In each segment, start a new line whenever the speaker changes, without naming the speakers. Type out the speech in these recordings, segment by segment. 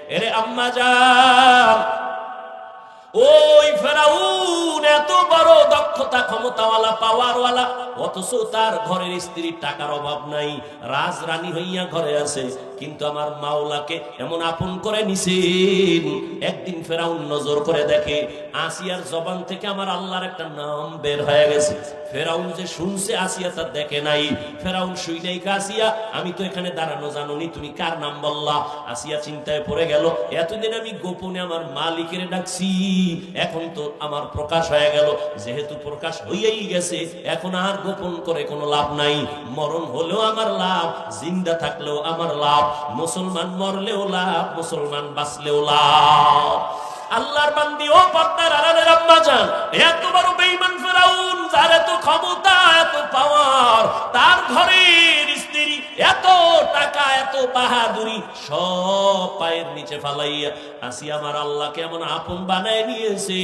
এরে আম্মা যান। ওই ফেরাউন এত বড় দক্ষতা ক্ষমতাওয়ালা পাওয়ারওয়ালা অথচ তার ঘরের স্ত্রীর টাকার অভাব নাই। রাজরানী হইয়া ঘরে আছে, কিন্তু আমার মাওলাকে এমন আপন করে নিছেন। একদিন ফেরাউন নজর করে দেখে আসিয়ার জবান থেকে আমার আল্লাহর একটা নাম বের হয়ে গেছে। ফেরাউন যে শুনছে আসিয়া তা দেখে নাই। ফেরাউন শুই নাই আসিয়া, আমি তো এখানে দাঁড়ানো জানুনি, তুমি কার নাম বললা? আসিয়া চিন্তায় পড়ে গেল, এতদিন আমি গোপনে আমার মালিকের ডাকছি, এখন তো আমার প্রকাশ হয়ে গেল। যেহেতু প্রকাশ হইয়াই গেছে, এখন আর গোপন করে কোনো লাভ নাই। মরণ হলেও আমার লাভ, জিন্দা থাকলেও আমার লাভ, মুসলমান মরলেও লাভ, মুসলমান বাঁচলেও লাভ। আল্লাহর বান্দি, ও পর্দার আড়ালের আম্মা যান এত বড় বেঈমান ফেরাউন, যার এত ক্ষমতা, এত পাওয়ার তার ঘরের স্ত্রী, এত টাকা, এত বাহাদুরি, সব পায়ের নিচে ফালাইয়া, আসি আমার আল্লাহকে এমন আপন বানায় নিয়েছে?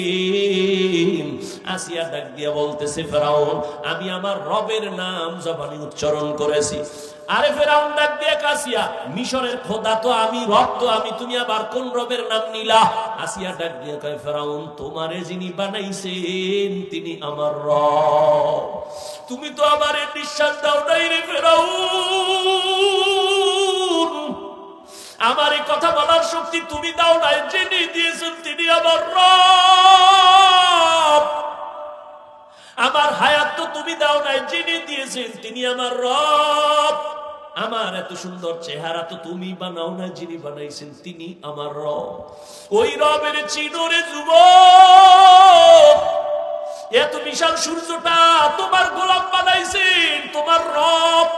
আসিয়া ডাক দিয়া বলতেছে, ফেরাউন, আমি আমার রবের নাম জবানি উচ্চারণ করেছি। আরে ফেরাউন ডাক দিয়ে কাসিয়া, মিশরের খোদা তো আমি, রব আমি, তুমি আবার কোন রবের নাম নিলা? আসিয়া ডাক দিয়ে কয়, ফেরাউন, তোমারে যিনি বানাইছেন, তিনি আমার রব। তুমি তো আমার নিঃশ্বাস দাও নাই রে ফেরাউন। আমার এই কথা বলার শক্তি তুমি দাও নাই, যিনি দিয়েছেন তিনি আমার রব। আমার হায়াত তো তুমি দাও নাই, যিনি দিয়েছেন তিনি আমার রব। আমার এত সুন্দর চেহারা তো তুমি বানাও না, যিনি বানাইছেন তিনি আমার রব। ওই রবের চিনরে যুব এত বিশাল সূর্যটা তোমার গোলাপ বানাইছেন, তোমার রব।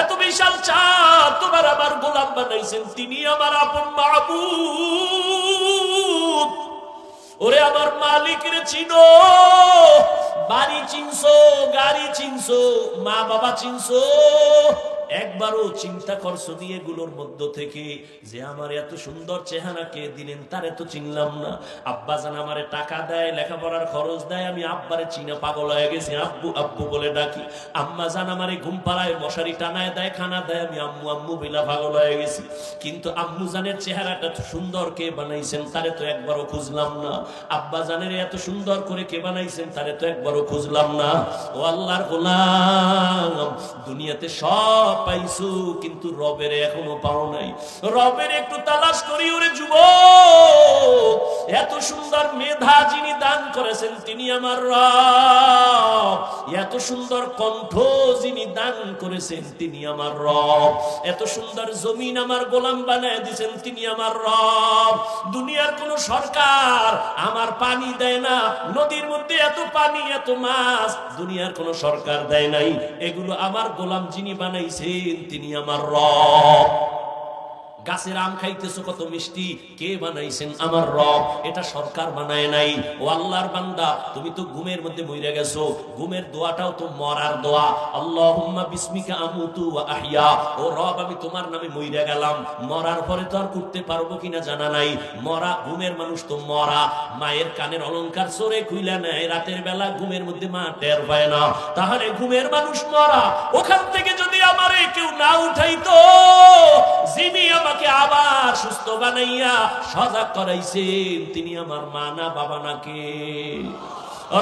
এত বিশাল চাঁদ তোমার আমার গোলাপ বানাইছেন, তিনি আমার আপন মাহবুব। ওরে আমার মালিকের চিনো, বাড়ি চিনছো, গাড়ি চিনছো, মা বাবা চিনছো একবারও চিন্তা করছ নিয়ে এগুলোর মধ্য থেকে? যে আমার এত সুন্দর চেহারাকে দিলেন, তার এত চিনলাম না। আব্বা জান আমারে টাকা দেয়, লেখাপড়ার খরচ দেয়, আমি আব্বারে চিনা পাগল হয়ে গেছি, আব্বু আব্বু বলে ডাকি। আম্মা জান আমারে ঘুম পাড়ায়, মশারি টানায় দেয়, খানা দেয়, আমি আম্মু আম্মু বিলা পাগল হয়ে গেছি। কিন্তু আম্মু জানের চেহারাটা সুন্দর কে বানাইছেন, তারে তো একবারও খুঁজলাম না। আব্বা জানের এত সুন্দর করে কে বানাইছেন, তারে তো একবারও খুঁজলাম না। ও আল্লাহর গোলাম, দুনিয়াতে সব পাইছো, কিন্তু রবের এখনও পাও নাই। রবের একটু তালাশ করি, ওরে যুব এত সুন্দর মেধা যিনি দান করেছেন, তিনি আমার রব। এত সুন্দর কণ্ঠ যিনি দান করেছেন, তিনি আমার রব। এত সুন্দর জমিন আমার গোলাম বানায় দিয়েছেন, তিনি আমার রব। দুনিয়ার কোন সরকার আমার পানি দেয় না, নদীর মধ্যে এত পানি, এত মাছ, দুনিয়ার কোন সরকার দেয় নাই। এগুলো আমার গোলাম যিনি বানাইছেন তিনি আমার রব। গাছের আম খাইতেছো, কত মিষ্টি। কে বানাইছেন আমার রব? এটা সরকার বানায় নাই। ও আল্লাহর বান্দা, তুমি তো ঘুমের মধ্যে মইরে গেছো। ঘুমের দোয়াটাও তো মরার দোয়া। আল্লাহুম্মা বিসমিকা আমুতু ওয়া আহইয়া। ও রব, আমি তোমার নামে মইরে গেলাম। মরার পরে তো আর করতে পারব কিনা জানা নাই। মরা, ঘুমের মানুষ তো মরা। মায়ের কানের অলংকার সরে খুইলা নেয়। রাতের বেলা ঘুমের মধ্যে মা টের পায় না। তাহলে ঘুমের মানুষ মরা। ওখান থেকে যদি আমারে কেউ না উঠাইতো যিনি আমাকে আবার সুস্থ বানাইয়া সজাগ করাইছেন। তিনি আমার মা না বাবা নাকে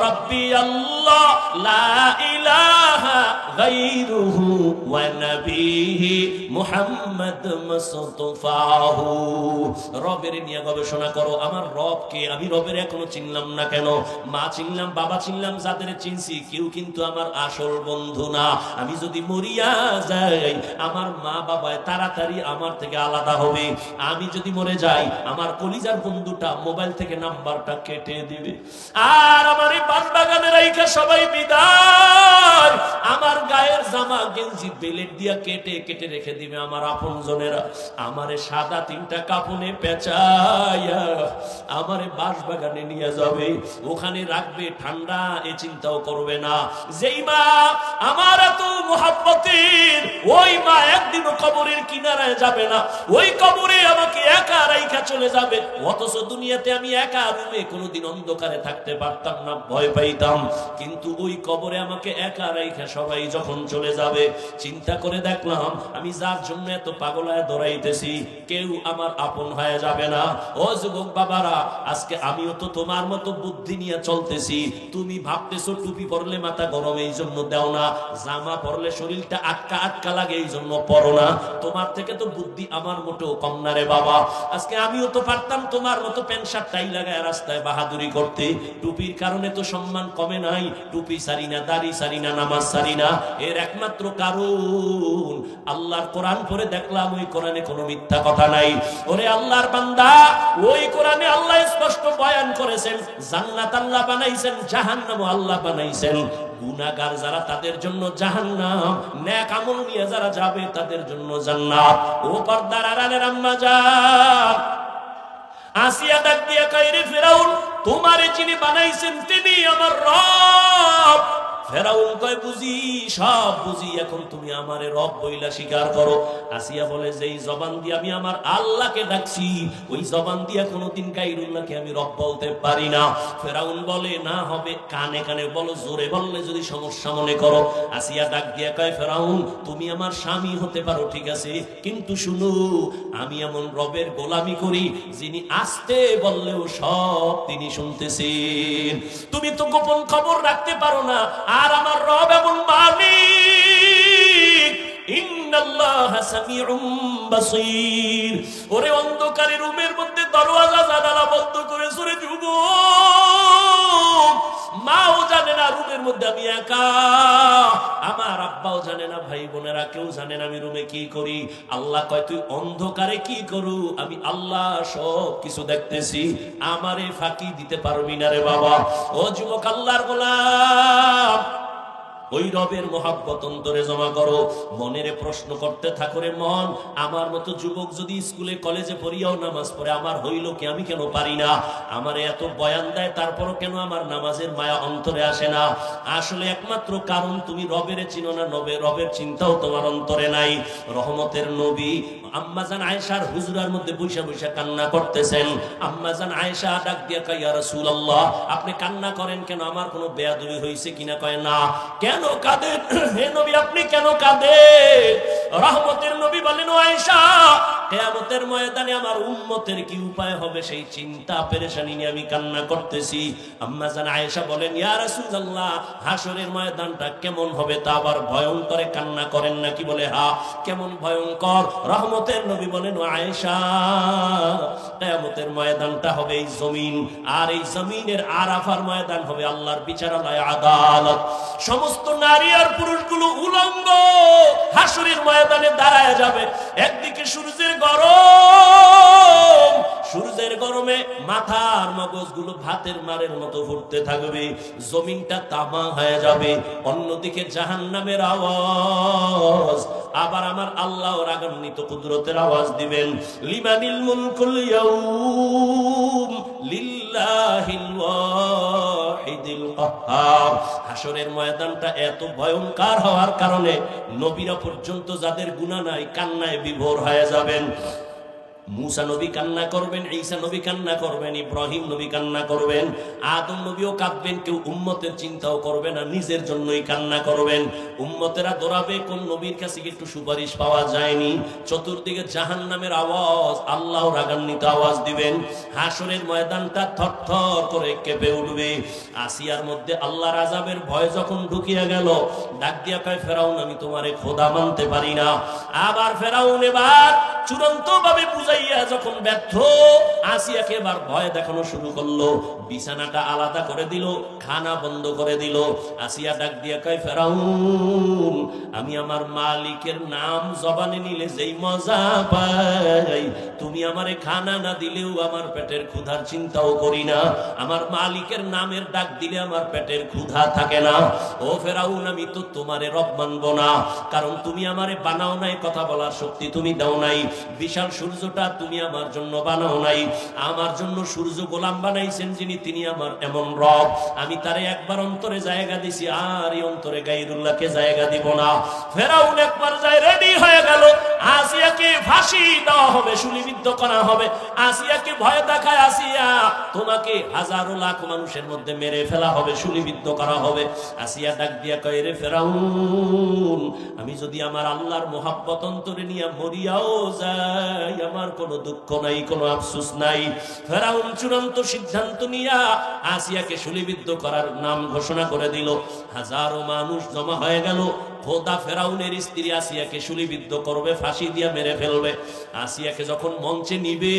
রব্বি আল্লাহ, লা ইলাহা গায়রুহু ওয়া নবিহি মুহাম্মদ রবের নিয়ে গবেষণা করো, আমার রবকে আমি রবের এখনও চিনলাম না কেন? মা চিনলাম, বাবা চিনলাম, যাদের চিনছি, কেউ কিন্তু আমার আসল বন্ধু না। আমি যদি মরিয়া যাই, আমার মা বাবায় তাড়াতাড়ি আমার থেকে আলাদা হবে। আমি যদি মরে যাই, আমার কলিজার বন্ধুটা মোবাইল থেকে নাম্বারটা কেটে দিবে। আর আমার এই বাগানে রাইখা সবাই বিদায়। আমার গায়ের জামা গেঞ্জি বেলেট দিয়া কেটে কেটে রেখে দিবে আমার আপন জনেরা। আমারে সাদা তিনটা কাপনে পেঁচাইয়া আমারে বাঁশ বাগানে নিয়ে যাবে। ওখানে রাখবে, ঠান্ডা, এ চিন্তাও করবে না। যেই মা আমার এত মোহাব্বতের, ওই মা একদিনও কবরের কিনারায় যাবে না। ওই কবরে আমাকে একা রাইখা চলে যাবে। অথচ দুনিয়াতে আমি একা রুমে কোনোদিন অন্ধকারে থাকতে পারতাম না, ভয় পাইতাম। কিন্তু ওই কবরে আমাকে একা রাইখা সবাই যখন চলে যাবে, চিন্তা করে দেখলাম আমি যার জন্য এত পাগলায় দৌড়াইতেছি, কেউ আমার আপন হয়ে যাবে না। ও যুবক বাবারা, আজকে আমিও তো তোমার মতো বুদ্ধি নিয়ে চলতেছি। তুমি ভাবতেছো টুপি পরলে মাথা গরম, এই জন্য দেও না। জামা পরলে শরীরটা আটকা আটকা লাগে, এই জন্য পরো না। তোমার থেকে তো বুদ্ধি আমার মোটেও কম না রে বাবা। আজকে আমিও তো পারতাম তোমার মতো প্যান্ট শার্ট, টাই লাগায় রাস্তায় বাহাদুরি করতে। টুপির কারণে তো সম্মান কমে নাই। টুপি সারি না, দাড়ি সারি না, নামাজ সারি না। এর একমাত্র কারণ, আল্লাহর কোরআন পড়ে দেখলাম ওই কোরআনে কোনো মিথ্যা কথা নাই। ওরে আল্লাহর বান্দা, ওই কোরআনে আল্লাহ স্পষ্ট বয়ান করেছেন, জান্নাত আল্লাহ বানাইছেন, জাহান্নামও আল্লাহ বানাইছেন। গুনাহগার যারা তাদের জন্য জাহান্নাম নেক আমল নিয়ে যারা যাবে তাদের জন্য জান্নাত। ও পর্দার আড়ালের আম্মা যান। আসিয়া ডাক দিয়া কাইরে ফেরাউন, তোমারে যিনি বানাইছেন তিনি আমার রব। ফেরাউন কয়, বুঝি, সব বুঝি, এখন তুমি আমারে রব বইলা স্বীকার করো। আসিয়া বলে জবান দিয়ে আমি আমার আল্লাহকে ডাকছি, ওই জবান দিয়া কোনোদিন আমি রব বলতে পারি না। ফেরাউন বলে, না হবে। কানে কানে বলো, জোরে বললে যদি সমস্যা মনে করো। আসিয়া ডাক দিয়া কয়, ফেরাউন, তুমি আমার স্বামী হতে পারো, ঠিক আছে? কিন্তু শুনো, আমি এমন রবের গোলামি করি, যিনি আসতে বললেও সব তিনি শুনতেছেন। তুমি তো গোপন খবর রাখতে পারো না আর আমার রব এমন মালিক ওরে অন্ধকারের রুমের মধ্যে দরওয়াজা, জানালা বন্ধ করে সুরে যুবক। মাও জানে না, রুমের মধ্যে আমি একা। আমার আব্বাও জানে না, ভাই বোনেরা কেউ জানে না আমি রুমে কি করি। আল্লাহ কয়, তুই অন্ধকারে কি করু? আমি আল্লাহ সব কিছু দেখতেছি। আমারে ফাঁকি দিতে পারবি না রে বাবা। ও যুবক, আল্লাহর গোলাম। ওই রবের মহাব্বত অন্তরে জমা করো। মনের প্রশ্ন করতে থাকো রে মন। আমার মতো যুবক যদি স্কুলে, কলেজে পড়িয়াও নামাজ পড়ে, আমার হইল কি, আমি কেন পারি না? আমার এত বয়ান দেয়, তারপরও কেন আমার নামাজের মায়া অন্তরে আসে না? আসলে একমাত্র কারণ তুমি রবের চিনো না, নবে রবের চিন্তাও তোমার অন্তরে নাই। রহমতের নবী আম্মাজান আয়েশার হুজুরার মধ্যে বৈশা বৈশা কান্না করতেছেন। আম্মাজান আয়েশা ডাক দিয়া কাইয়া রাসূলুল্লাহ, আপনি কান্না করেন কেন? আমার কোনো বেয়াদবি হয়েছে কিনা? কয়, না। কেন কাঁদেন? হে নবী, আপনি কেন কাঁদেন? রহমতের নবী বলেন আয়েশা কিয়ামতের ময়দানে আমার উম্মতের কি উপায় হবে সেই চিন্তা পেরেশানি নিয়ে আমি কান্না করতেছি। আম্মাজান আয়েশা বলেন, ইয়া রাসূলুল্লাহ হাসরের ময়দানটা কেমন হবে তা আবার ভয়ঙ্করে কান্না করেন নাকি? বলে, হা, কেমন ভয়ঙ্কর। রহমতের নবী বলেন আয়েশা, কিয়ামতের ময়দানটা হবে এই জমিন, আর এই জমিনের আরাফার ময়দান হবে আল্লাহর বিচারালয় আদালত। সমস্ত নারী আর পুরুষগুলো উলঙ্গ হাসুরের ময়দানে দাঁড়ায় যাবে। একদিকে সূর্যের গরম সূর্যের গরমে মাথার মগজগুলো ভাতের মারের মতো ফুটতে থাকবে, জমিনটা তামা হয়ে যাবে। অন্যদিকে জাহান্নামের আওয়াজ, আবার আমার আল্লাহ রাগান্বিত কুদরতের আওয়াজ দিবেন, লিমানিল মুলকুল ইয়াউম লিল্লাহিল ওয়াহিদিল কাহ্হার হাসরের ময়দানটা এত ভয়ঙ্কর হওয়ার কারণে নবীরা পর্যন্ত যাদের গুনাহ নাই, কান্নায় বিভোর হয়ে যাবেন। মুসা নবী কান্না করবেন, ঈসা নবী কান্না করবেন, ইব্রাহিম নবী কান্না করবেন, আদম নবীও কাঁদবেন, কেউ উম্মতের চিন্তাও করবে না, নিজের জন্যই কান্না করবেন। উম্মতেরা দৌড়াবে, কোন নবীর কাছে একটু সুপারিশ পাওয়া যায়নি? চতুর্দিকে জাহান নামের আওয়াজ, আল্লাহ রাগান্বিত আওয়াজ দিবেন। হাসরের ময়দানটা থরথর করে কেঁপে উঠবে। আসিয়ার মধ্যে আল্লাহর আজাবের ভয় যখন ঢুকিয়া গেল, ডাক দিয়া কয়, ফেরাউন, আমি তোমারে খোদা মানতে পারি না। আবার ফেরাউন এবার চূড়ান্ত ভাবে বুঝাইয়া যখন ব্যর্থ, আসিয়াকে এবার ভয় দেখানো শুরু করল। বিছানাটা আলাদা করে দিল, খানা বন্ধ করে দিল। আসিয়া ডাক দিয়া কয়, ফেরাউন, আমি আমার মালিকের নাম জবানে নিলে যেই মজা পাই। তুমি আমারে খানা না দিলেও আমার পেটের ক্ষুধার চিন্তাও করি না। আমার মালিকের নামের ডাক দিলে আমার পেটের ক্ষুধা থাকে না। ও ফেরাউন, আমি তো তোমারে রব মানবো না। কারণ তুমি আমারে বানাও নাই, কথা বলার শক্তি তুমি দাও নাই। বিশাল সূর্যটা তুমি আমার জন্য বানাও নাই। আমার জন্য সূর্য গোলাম বানাইছেন যিনি, তিনি আমার এমন রব। আমি তারে একবার অন্তরে জায়গা দিছি, আর এই অন্তরে গাইরুল্লাহকে জায়গা দিব না। ফেরাউন এক পর্যায়ে রেডি হয়ে গেল। আসিয়াকে ফাঁসি দেওয়া হবে শুলিবিদ্ধ করা হবে। আসিয়াকে ভয় দেখায়, আসিয়া তোমাকে হাজারো লাখ মানুষের মধ্যে মেরে ফেলা হবে শুলিবিদ্ধ করা হবে। আসিয়া ডাক দিয়া কয়, রে ফেরাউন, আমি যদি আমার আল্লাহর মোহাব্বত অন্তরে নিয়ে মরিয়াও যাই আমার কোনো দুঃখ নাই, কোনো আফসোস নাই। ফেরাউন চূড়ান্ত সিদ্ধান্ত নিয়া আসিয়াকে শুলিবিদ্ধ করার নাম ঘোষণা করে দিল। হাজারো মানুষ জমা হয়ে গেল। খোদা ফেরাউনের স্ত্রী আসিয়াকে শুলিবিদ্ধ করবে, ফাঁসি দিয়া মেরে ফেলবে। আসিয়াকে যখন মঞ্চে নিবে,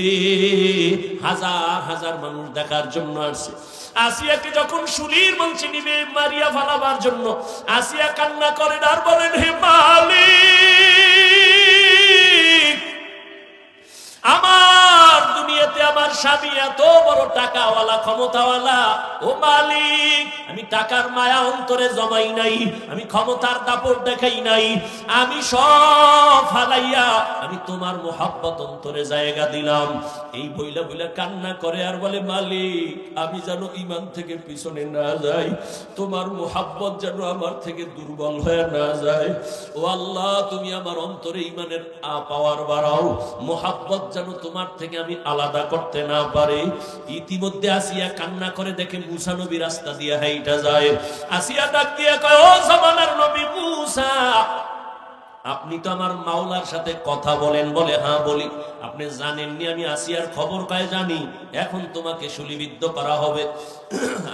হাজার হাজার মানুষ দেখার জন্য আসছে আসিয়াকে যখন শুলির মঞ্চে নিবে, মারিয়া ফালাবার জন্য, আসিয়া কান্না করেন আর বলেন, হে মালিক আমার দুনিয়াতে আমার স্বামী এত বড় টাকাওয়ালা, ক্ষমতাওয়ালা। ও মালিক, আমি টাকার মায়া অন্তরে জমাই নাই, আমি ক্ষমতার দাপট দেখাই নাই, আমি সব ফালাইয়া আমি তোমার মোহাব্বত অন্তরে জায়গা দিলাম। এই বইলা বইলা কান্না করে আর বলে, মালিক, আমি যেন ইমান থেকে পিছনে না যাই, তোমার মোহাব্বত যেন আমার থেকে দুর্বল হয়ে না যায়। ও আল্লাহ, তুমি আমার অন্তরে ইমানের আ পাওয়ার বাড়াও, মোহাব্বত যেন তোমার থেকে আমি আলাদা করতে না পারে। ইতিমধ্যে আসিয়া কান্না করে দেখে মুসা নবী রাস্তা দিয়ে হাইটা যায়। আসিয়া ডাক দিয়ে কয়, ও জামানার নবী মুসা, আপনি তো আমার মাওলার সাথে কথা বলেন বলে হ্যাঁ বলি। আপনি জানেননি আমি আসিয়ার খবর পায় জানি। এখন তোমাকে শুলিবিদ্ধ করা হবে।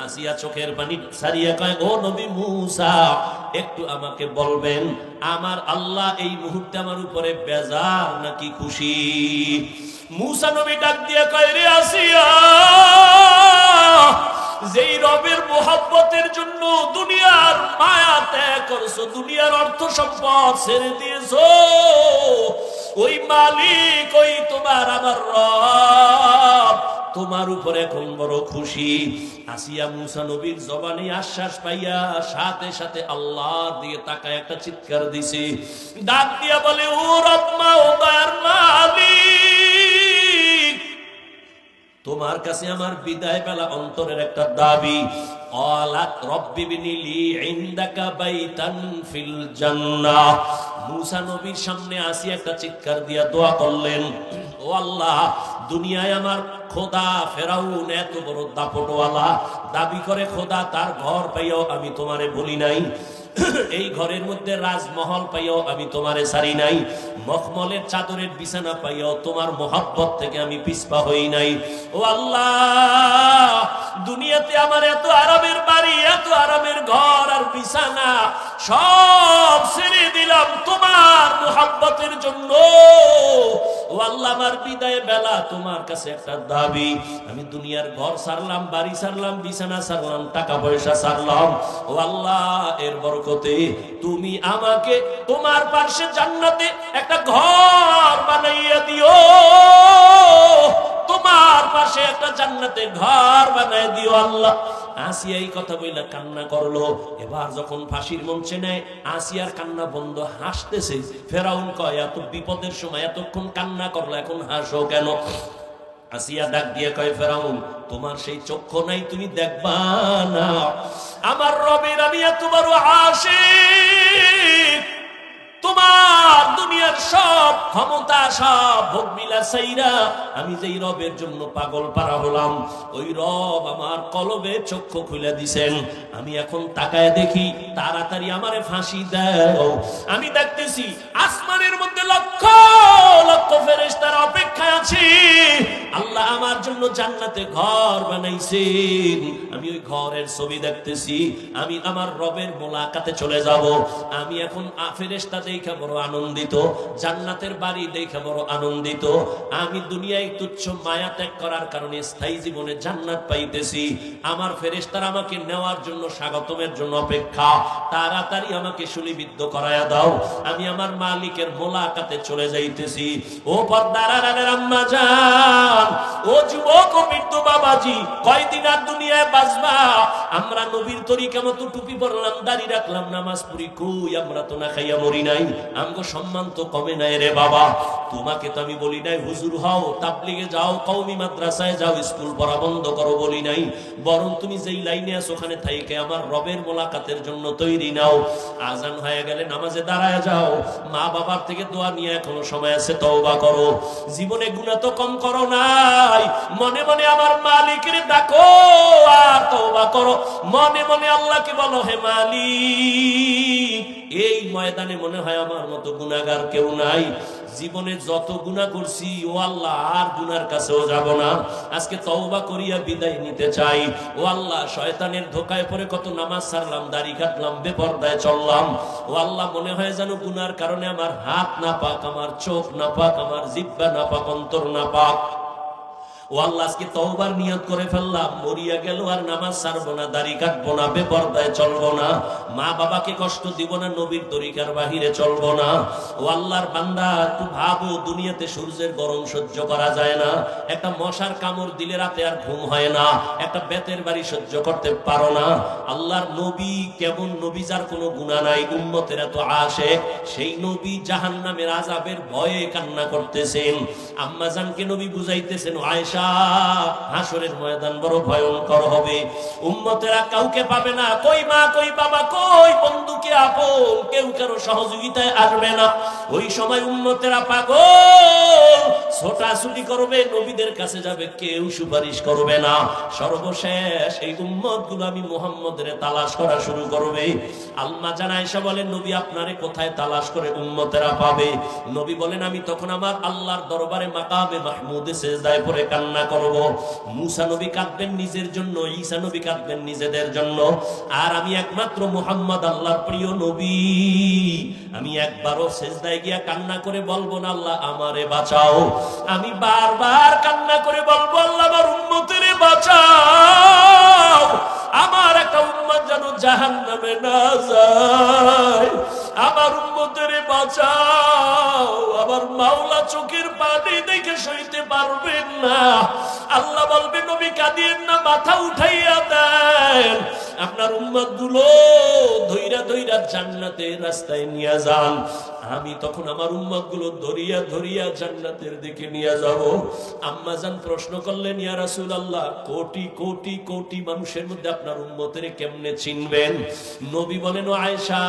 আসিয়া চোখের পানি সারিয়া কয়, ও নবী মুসা, একটু আমাকে বলবেন, আমার আল্লাহ এই মুহূর্তে আমার উপরে বেজার নাকি খুশি? মুসা নবী ডাক দিয়ে কয়, রে আসিয়া, যেই রবের মোহাব্বতের জন্য দুনিয়ার মায়া ত্যাগ করছ, দুনিয়ার অর্থ সম্পদ ছেড়ে দিয়েছ, ওই মালিক, ওই তোমার আমার রব, তোমার উপরে এখন বড় খুশি। আসিয়া মুসা নবীর জবানে আশ্বাস পাইয়া সাথে সাথে আল্লাহ দিয়ে তাকায় একটা চিৎকার দিছে। ডাক দিয়া বলে, ও রব্মা ও দয়ার মালিক তোমার কাছে আমার বিদায় বেলা অন্তরের একটা দাবি। অলাত রব্বি বিনিলি ইন্দাকা বাইতান ফিল জান্নাহ। মুসা নবীর সামনে আসি একটা চিৎকার দিয়া দোয়া করলেন, ও আল্লাহ দুনিয়ায় আমার খোদা ফেরাউন এত বড় দাপটওয়ালা। দাবি করে, খোদা, তার ঘর পাইও আমি তোমারে বলি নাই। এই ঘরের মধ্যে রাজমহল পাইও আমি তোমারে সারি নাই। মখমলের চাদরের বিছানা পাইও তোমার মোহাব্বত থেকে আমি পিছপা হই নাই। ও আল্লাহ, দুনিয়াতে আমার এত আরামের বাড়ি, এত আরামের ঘর আর বিছানা, সব ছেড়ে দিলাম তোমার মোহাব্বতের জন্য। টাকা পয়সা সারলাম। ও আল্লাহ, এর বরকতে তুমি আমাকে তোমার পাশে জান্নাতে একটা ঘর বানাইয়া দিও। তোমার পাশে একটা জান্নাতে ঘর বানাই দিও আল্লাহ। আসিয়া এই কথা বইলা কান্না করল। এবার যখন ফাঁসির মঞ্চে নেয়, আসিয়ার কান্না বন্ধ হাসতেছে। ফেরাউন কয়, এত বিপদের সময় এতক্ষণ কান্না করল, এখন হাসো কেন? আসিয়া ডাক দিয়ে কয়, ফেরাউন, তোমার সেই চক্ষু নাই, তুমি দেখবা না। আমার রবের আমি বড় আশিক। তোমার দুনিয়ার সব ক্ষমতা, সব সাইরা আমি যেই রবের জন্য পাগল পারা হলাম, ওই রব আমার কলবে চক্ষু খুলে দিছেন। আমি এখন তাকায় দেখি, তাড়াতাড়ি আমারে ফাঁসি দাও। আমি দেখতেছি আসমানের মধ্যে লক্ষ লক্ষ ফেরেশতার অপেক্ষায় আছি। আল্লাহ আমার জন্য জান্নাতে ঘর বানাইছেন। আমি ওই ঘরের ছবি দেখতেছি, আমি আমার রবের মোলাকাতে চলে যাব। আমি এখন ফেরেশতা দেখে বড় আনন্দিত, জান্নাতের বাড়ি দেখে বড় আনন্দিত। আমি দুনিয়ায় তুচ্ছ মায়া ত্যাগ করার কারণে স্থায়ী জীবনে জান্নাত পাইতেছি। আমার ফেরেশতার আমাকে নেওয়ার জন্য, স্বাগতমের জন্য অপেক্ষা। তাড়াতাড়ি আমাকে শুলিবিদ্ধ করায়া দাও। আমি আমার মালিকের মোলাকাতে চলে যাইতেছি। ও পর্দার আম্মা যান ও যুবক ও গোবিন্দ বাবাজি, কয়দিন আর দুনিয়ায় বাঁচবা? আমরা নবীর তরিকা মতো টুপি পরলাম, দাড়ি রাখলাম, নামাজ পড়ি, কই আমরা তো না খাইয়া মরি নাই। আমগো সম্মান তো কমে নাই রে বাবা। তোমাকে তো আমি বলি নাই, হুজুর হও, তাবলিগে যাও, কওমি মাদ্রাসায় যাও, স্কুল পড়া বন্ধ করো বলি নাই। বরং তুমি যেই লাইনে আছো ওখানে থাইকে আমার রবের মোলাকাতের জন্য তৈরি নাও। আজান হয়ে গেলে নামাজে দাঁড়ায় যাও। মা বাবার থেকে দোয়া নিয়ে এখনও সময় আছে, তওবা করো। জীবনে গুণা তো কম করো নাই। মনে মনে আমার মালিকের ডাকো আর তওবা করো। মনে মনে আল্লাহকে বলো, হে মালিক এই ময়দানে মনে হয় আমার মতো গুনাহগার কেউ নাই। জীবনে যত গুণা করছি, ও আল্লাহ, আর গুনার কাছেও যাব না। আজকে তওবা করিয়া বিদায় নিতে চাই। ও আল্লাহ, শয়তানের ধোকায় পরে কত নামাজ ছাড়লাম দাড়ি কাটলাম, বেপরদায় চললাম। ও আল্লাহ, মনে হয় যেন গুনার কারণে আমার হাত না পাক আমার চোখ না পাক আমার জিব্বা না পাক অন্তর না পাক ও আল্লাহ আজকে নিয়ত করে ফেললাম। মরিয়া গেল আর নামাজ ছাড়বো না, দাড়ি কাটবো না, বেপরদায় চলবো না। মা বাবাকে কষ্ট দিব না, নবীর তরিকার বাহিরে চলবো না। ও আল্লাহর বান্দা ভাবো, দুনিয়াতে সূর্যের গরম সহ্য করা যায় না। একটা মশার কামড় দিলে রাতে আর ঘুম হয় না। একটা বেতের বাড়ি সহ্য করতে পারো না। আল্লাহর নবী কেমন নবী যার কোনো গুণা নাই, উম্মতের এত আসে। সেই নবী জাহান্নামের আজাবের ভয়ে কান্না করতেছেন। আম্মাজানকে নবী বুঝাইতেছেন আয়েশা হাসরের ময়দান বড় ভয়ঙ্কর হবে। উম্মতেরা কাউকে পাবে না। কই মা, কই বাবা, কই বন্ধুকে আপন? কেউ কারও সহযোগিতায় আসবে না। ওই সময় উম্মতেরা পাগল। করবে, নবীদের কাছে যাবে, কেউ সুপারিশ করবে না। সর্বশেষ এই উম্মতগুলো আমি মোহাম্মদের তালাশ করা শুরু করবে। বলেন নবী আপনারে কোথায় তালাশ করে উম্মতেরা পাবে? নবী বলেন, আমি তখন আমার আল্লাহর দরবারে মাহমুদে সেজদায় পরে কান্না করব। মুসা নবী কাঁদবেন নিজের জন্য, ঈসা নবী কাঁদবেন নিজেদের জন্য। আর আমি একমাত্র মুহাম্মদ আল্লাহর প্রিয় নবী। আমি একবারও সেজদায় গিয়া কান্না করে বলব না, আল্লাহ আমারে বাঁচাও। আমি বারবার কান্না করে বলব, আল্লাহ আমার উম্মতের বাঁচাও। আমার একটা উন্মত যেন জাহান নামে না যায়। আমার উম্মতের বাঁচাও। আমার মাওলা চোখের পানি দেখে সইতে পারবেন না। আল্লাহ বলবে, নবী কাঁদিয়েন না, মাথা উঠাইয়া দেন। আপনার উম্মতগুলো ধৈরা ধৈরা জান্নাতের রাস্তায় নিয়ে যান। আমি তখন আমার উম্মতগুলো ধরিয়া ধরিয়া জান্নাতের দিকে নিয়ে যাব। আম্মা জান প্রশ্ন করলেন, ইয়া রাসূল আল্লাহ কোটি কোটি কোটি মানুষের মধ্যে আপনার উম্মতের কেমনে চিনবেন? নবী বলেন, ও আয়েশা,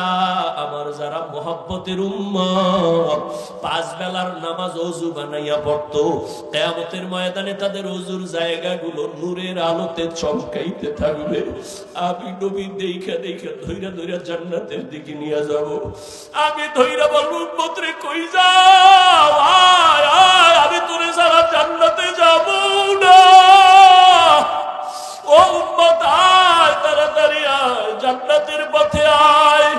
আমার যারা মোহাব্বতের উম্মত, পাঁচ বেলার নামাজ অজু বানাইয়া পড়তো, কেয়ামতের ময়দানে তাদের অজুর জায়গাগুলো নূরের আলোতে চমকাইতে থাকবে। আমি নবী দেখা দেখা ধৈরা ধৈরা জান্নাতের দিকে নিয়ে যাব। আমি ধৈরা বলব, উম্মতরে কই যাও? আয় আয়, আমি তোরে সারা জান্নাতে যাব না। ও উম্মত, আয়, তাড়াতাড়ি আয়, জান্নাতের পথে আয়।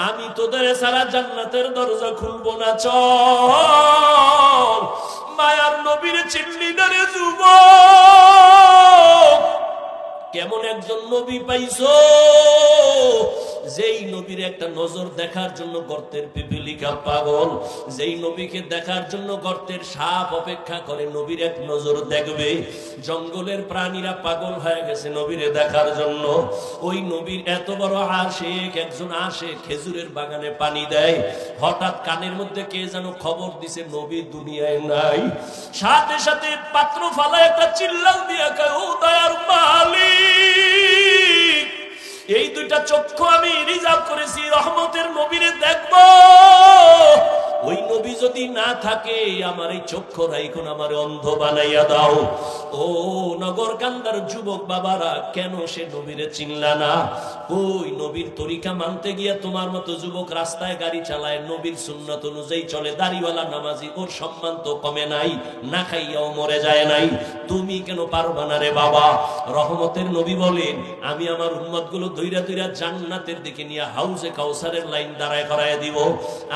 আমি তোদের সারা জান্নাতের দরজা খুলব না, চল। মায়ার নবীর চিল্লি না যুব কেমন একজন নবী পাইছো? যেই নবীর একটা নজর দেখার জন্য গর্তের পিপিলিকা পাগল, যেই নবীকে দেখার জন্য গর্তের সাপ অপেক্ষা করে, নবীর এক নজর দেখবে, জঙ্গলের প্রাণীরা পাগল হয়ে গেছে নবীরে দেখার জন্য। ওই নবীর এত বড় আশেক, একজন আসে খেজুরের বাগানে পানি দেয়। হঠাৎ কানের মধ্যে কে যেন খবর দিছে, নবী দুনিয়ায় নাই। সাথে সাথে পাত্র ফালায় একটা চিল্লাল দিয়া ও দয়ার মালিক! এই দুইটা চক্ষু আমি রিজার্ভ করেছি রহমতের নবীরে দেখব। ওই নবী যদি না থাকে, আমার এই আমার অন্ধ বানাইয়া দাও। ও নগর কান্দার যুবক বাবারা, কেন সে নবীরে চিনলা না? ওই নবীর তরিকা মানতে গিয়া তোমার মতো যুবক রাস্তায় গাড়ি চালায়, নবীর সুন্নত অনুযায়ী চলে। দাড়িওয়ালা নামাজি, ওর সম্মান তো কমে নাই, না খাইয়াও মরে যায় নাই। তুমি কেন পারবা না রে বাবা? রহমতের নবী বলেন, আমি আমার উম্মতগুলো দৈরা দৈরা জান্নাতের দিকে নিয়ে হাউসে কাউসারের লাইন দাঁড়ায় করায় দিব।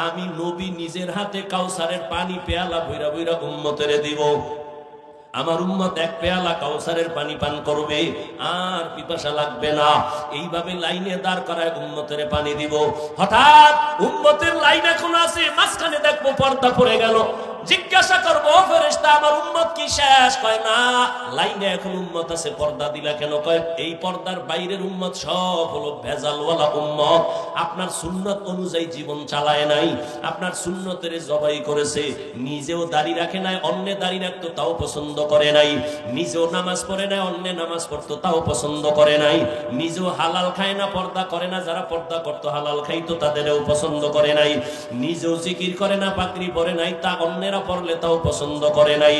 আমি নবী নিজের হাতে কাউসারের পানি পেয়ালা বইরা বইরা উম্মতের দিব। আমার উম্মত এক পেয়ালা কাউসারের পানি পান করবে, আর পিপাসা লাগবে না। এইভাবে লাইনে দাঁড় করায় উম্মতের পানি দিব। হঠাৎ উম্মতের লাইন এখন আছে, মাঝখানে দেখব পর্দা পড়ে গেল। জিজ্ঞাসা করব ফেরেশতা, আমার উম্মত কি শেষ? কয়, না, লাইনে এখন উম্মত আছে, পর্দা দিলা কেন? কয়, এই পর্দার বাইরের উম্মত সব হলো ভেজালওয়ালা উম্মত। আপনার সুন্নত অনুযায়ী জীবন চালায় নাই, আপনার সুন্নতের জবাই করেছে, নিজেও দাড়ি রাখে নাই, অন্য দাড়ি রাখতো তাও পছন্দ করে নাই, নিজেও নামাজ পড়ে নাই, অন্য নামাজ পড়তো তাও পছন্দ করে নাই, নিজেও হালাল খায় না, পর্দা করে না, যারা পর্দা করতো, হালাল খাইতো, তাদেরও পছন্দ করে নাই, নিজেও জিকির করে না পাকড়ি পরে নাই, তা অন্যেরা পড়লে তাও পছন্দ করে নাই।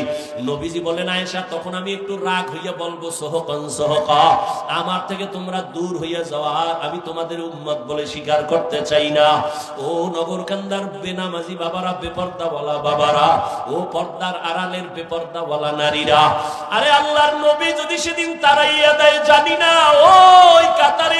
নবীজি বলেন আয়েশা তখন আমি একটু রাগ হইয়া বলব, সহকন, সহকা। আমার থেকে তোমরা দূর হইয়া যাওয়া আমি তোমাদের উম্মত বলে স্বীকার করতে চাই না। ও নগরকান্দার বেনামাজি বাবারা বেপর্দা বলা বাবারা, ও পর্দার আড়ালের বেপর্দা বলা নারীরা। আরে আল্লাহর নবী যদি সেদিন তারাইয়া দেয়, জানি না, ওই কাতারে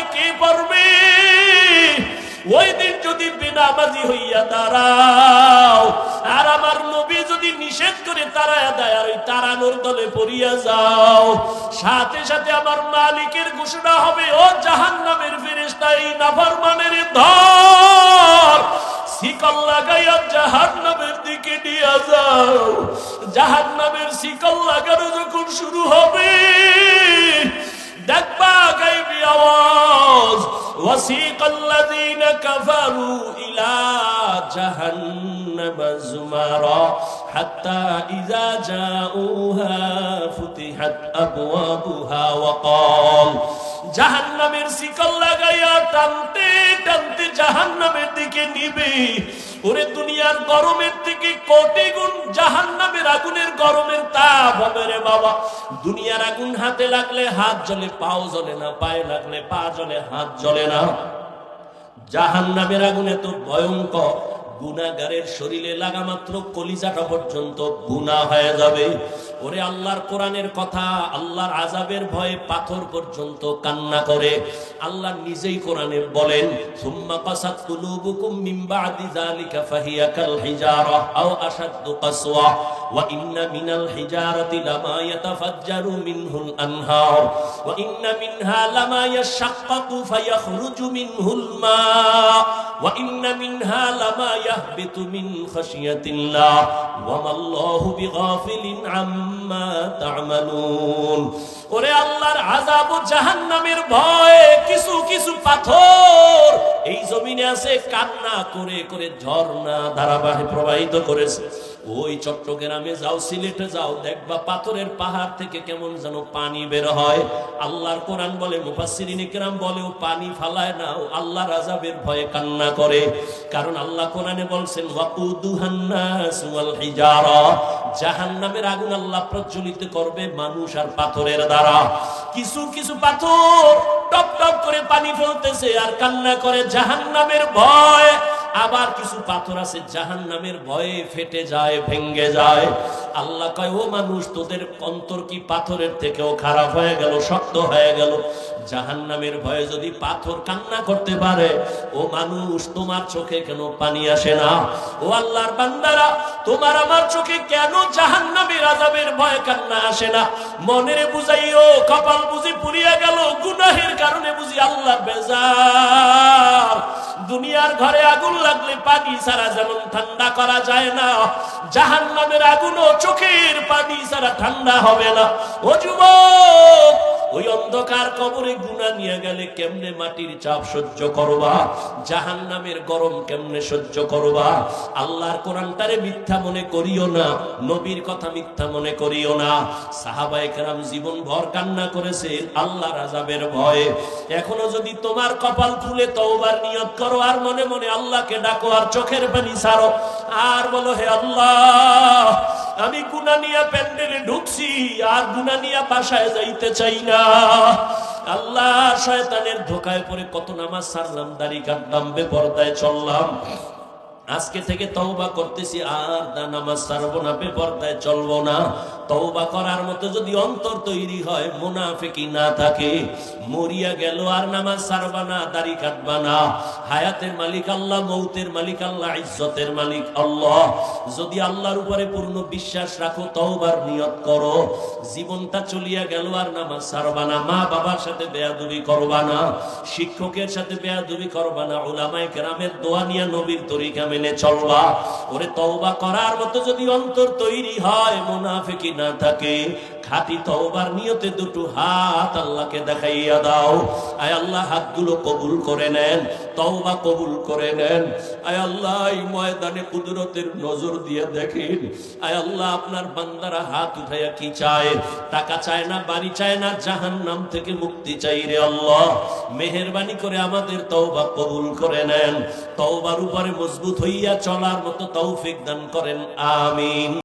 সাথে আমার মালিকের ঘোষণা হবে, ও জাহান নামের ফেরেস্তা এই নাফরমানের ধর। শিকল লাগাইয়া জাহান নামের দিকে নিয়ে যাও। জাহান নামের শিকল লাগানো যখন শুরু হবে, দেখবা গাইবি আওয়াজ। وسيق الذين كفروا إلى جهنم زمرا حتى إذا جاءوها فتحت أبوابها وقال جهنم إرسك الله يا تنتي দিকে ওরে দুনিয়ার গরমের থেকে কোটি গুণ জাহান নামের আগুনের গরমের তাপ হবে রে বাবা। দুনিয়ার আগুন হাতে লাগলে হাত জ্বলে, পাও জ্বলে না, পায়ে লাগলে পা জলে হাত জ্বলে না। জাহান নামের আগুন এত ভয়ঙ্কর। গুনাগারের শরীরে লাগা মাত্র কলিজাটা পর্যন্ত গুনাহ হয়ে যাবে। ওরে আল্লাহর কোরআনের কথা, আল্লাহর আজাবের ভয়ে পাথর পর্যন্ত কান্না করে। আল্লাহ নিজেই কোরআনে বলেন, সুম্মা কাসাত কুলুবুকুম মিন বাদি যালিকা ফাহিয়া কাল হিজারা আও আশাদ্দু কাসওয়া ওয়া ইন্না মিনাল হিজারাতি লামা ইয়াতাফাজ্জারু মিনহুল আনহার ওয়া ইন্না মিনহা লামা ইয়াশাক্কাকু ফায়াখরুজু মিনহুল মা ওয়া লামা من خشية الله وما الله بغافل عما تعملون ওরে আল্লাহর আজাব জাহান্নামের ভয়ে, কিছু কিছু পাথর এই জমিনে আছে, কান্না করে করে ঝর্ণা ধারাবাহিক প্রবাহিত করেছে। ওই চট্টগ্রামে যাও, সিলেটে যাও, দেখবা পাথরের পাহাড় থেকে কেমন যেন পানি বের হয়। আল্লাহর কোরআন বলে, মুফাসসিরিন ইকরাম বলেও পানি ফালায় ও আল্লাহর আযাবের ভয়ে কান্না করে। কারণ আল্লাহ কোরআনে বলছেন হিজারা জাহান্নামের আগুন আল্লাহ প্রজ্বলিত করবে মানুষ আর পাথরের দ্বারা। কিছু কিছু পাথর টপ টপ করে পানি ফেলতেছে আর কান্না করে জাহান্নামের ভয়। আবার কিছু পাথর আছে জাহান নামের ভয়ে ফেটে যায়, ভেঙ্গে যায়। আল্লাহ কয়, ও মানুষ, তোদের অন্তর কি পাথরের থেকেও খারাপ হয়ে গেল, শক্ত হয়ে গেল? জাহান নামের ভয়ে যদি পাথর কান্না করতে পারে, ও মানুষ, তোমার চোখে কেন পানি আসে না? ও আল্লাহর বান্দারা, তোমার আমার চোখে কেন জাহান নামের আজাবের ভয় কান্না আসে না? মনের বুঝাইও, কপাল বুঝি পুড়িয়া গেল, গুনাহের কারণে বুঝি আল্লাহ বেজার। দুনিয়ার ঘরে আগুন লাগলে পানি ছাড়া যেমন ঠান্ডা করা যায় না জাহান নামের আগুনও চোখের পানি ছাড়া ঠান্ডা হবে না। ও যুবক ওই অন্ধকার কবরে গুণা নিয়ে গেলে কেমনে মাটির চাপ সহ্য করবা? জাহান নামের গরম কেমনে সহ্য করবা? আল্লাহর কোরআনটারে মিথ্যা মনে করিও না, নবীর কথা মিথ্যা মনে করিও না। সাহাবায়ে কেরাম জীবন ভর কান্না করেছে, আল্লাহর আজাবের ভয়ে। এখনও যদি তোমার কপাল খুলে তওবার নিয়ত করো, আর মনে মনে আল্লাহকে ডাকো, আর চোখের পানি ছাড়ো, আর বলো, হে আল্লাহ আমি কুনানিয়া নিয়ে প্যান্ডেলে ঢুকছি, আর গুনানিয়া বাসায় যাইতে চাই না। আল্লাহ শয়তানের ধোকায় পরে কত নামাজ সারলাম, দাড়ি কাটলাম, বেপরদায় চললাম। আজকে থেকে তওবা করতেছি, আর দা নামাজ সারবো না, বেপরদায় চলবো না। তওবা করার মতো যদি অন্তর তৈরি হয় মুনাফিকি না থাকে। মরিয়া গেল আর নামাজ সারবা না, দাড়ি কাটবা না। হায়াতের মালিক আল্লাহ, মৌতের মালিক আল্লাহ, ইজ্জতের মালিক আল্লাহ। যদি আল্লাহর উপরে পূর্ণ বিশ্বাস রাখো, তওবার নিয়ত করো। জীবনটা চলিয়া গেল আর নামাজ সারবা না। মা বাবার সাথে বেয়াদবি করবা না, শিক্ষকের সাথে বেয়াদবি করবা না ওলামায়ে কেরামের দোয়া নিয়ে নবীর তরিকা মেনে চলবা। ওরে তওবা করার মতো যদি অন্তর তৈরি হয় মুনাফিকি না থাকে। খাঁটি তওবার নিয়তে দুটো হাত আল্লাহকে দেখাইয়া দাও। আয় আল্লাহ, হাতগুলো কবুল করে নেন, তওবা কবুল করে নেন। আয় আল্লাহ, এই ময়দানে কুদরতের নজর দিয়ে দেখেন। আয় আল্লাহ, আপনার বান্দারা হাত উঠাইয়া কি চায়? টাকা চায় না, বাড়ি চায় না জাহান নাম থেকে মুক্তি চাই রে আল্লাহ। মেহেরবানি করে আমাদের তওবা কবুল করে নেন। তওবার উপরে মজবুত হইয়া চলার মতো তৌফিক দান করেন, আমিন।